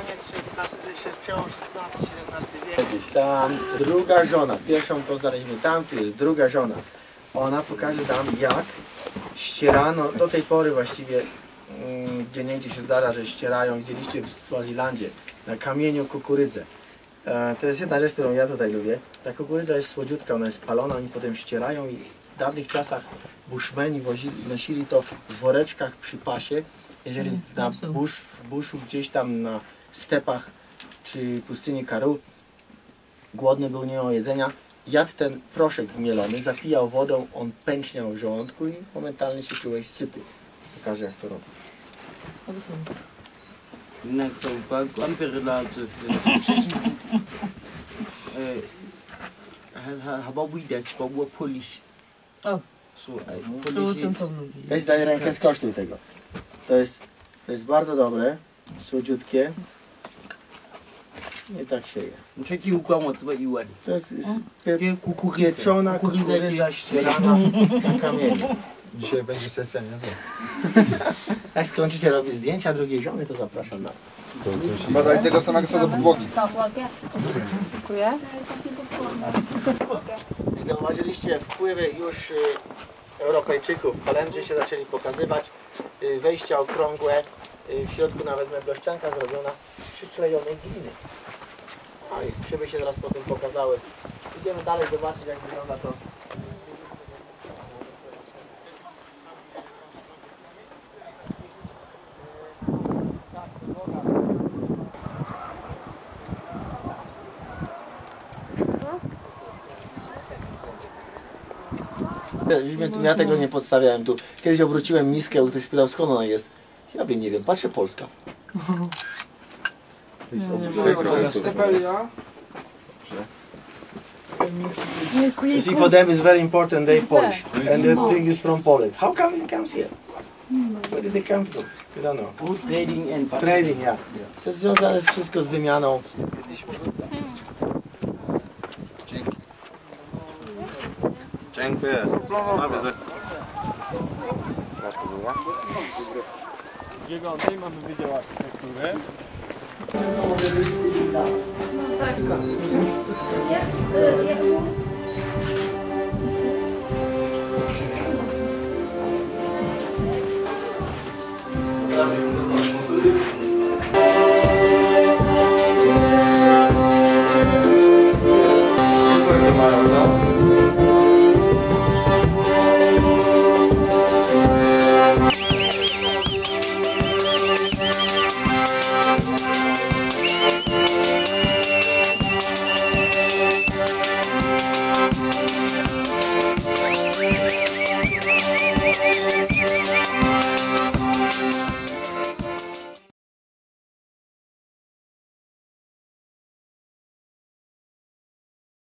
koniec XVI, przełom XVI-XVII wiek. Kiedyś Tam druga żona, pierwszą poznaliśmy tam, tu jest druga żona. Ona pokaże nam jak ścierano, do tej pory właściwie mm, gdzie niegdzie się zdarza, że ścierają, widzieliście w Swazilandzie, na kamieniu kukurydzę. E, to jest jedna rzecz, którą ja tutaj lubię. Ta kukurydza jest słodziutka, ona jest palona, oni potem ścierają i w dawnych czasach bushmeni wozili, nosili to w woreczkach przy pasie. Jeżeli na bush, w buszu gdzieś tam na stepach czy pustyni Karu głodny był, nie miał jedzenia, jadł ten proszek zmielony, zapijał wodą, on pęczniał w żołądku i momentalnie się czułeś sypy. Pokażę jak to robi. Zo buik amper laten Chyba widać, bo było polisz. O. Słuchaj, lubi. Weź daj rękę, skosztuj tego. To jest, to jest bardzo dobre, słodziutkie. Nie tak się je. Trzeci ukłamot, co i ładnie. To jest, jest pie, pieczona Kukurydza, ścierana na kamieniu. Dzisiaj będzie sesja niezła. Jak skończycie robić zdjęcia drugiej żony, to zapraszam na. Badaj tego samego co do podłogi. Co, słodkie? Dziękuję. Zauważyliście, wpływy już y, Europejczyków, Holendrzy się zaczęli pokazywać. Y, wejścia okrągłe, y, w środku nawet meblościanka zrobiona z przyklejonej gliny. No i szyby się teraz potem pokazały. Idziemy dalej zobaczyć jak wygląda to. Ja tego nie podstawiałem tu. Kiedyś obróciłem miskę, ktoś spytał skąd ona jest. Ja wiem, nie wiem, patrzę Polska. You see, for them it's very important they Polish. And the thing is from Poland. How come it comes here? Where did they come from? I don't know. Food trading and Trading, ja. To związane jest wszystko z wymianą. Dziękuję. Dziewiątej mamy Я, я, я...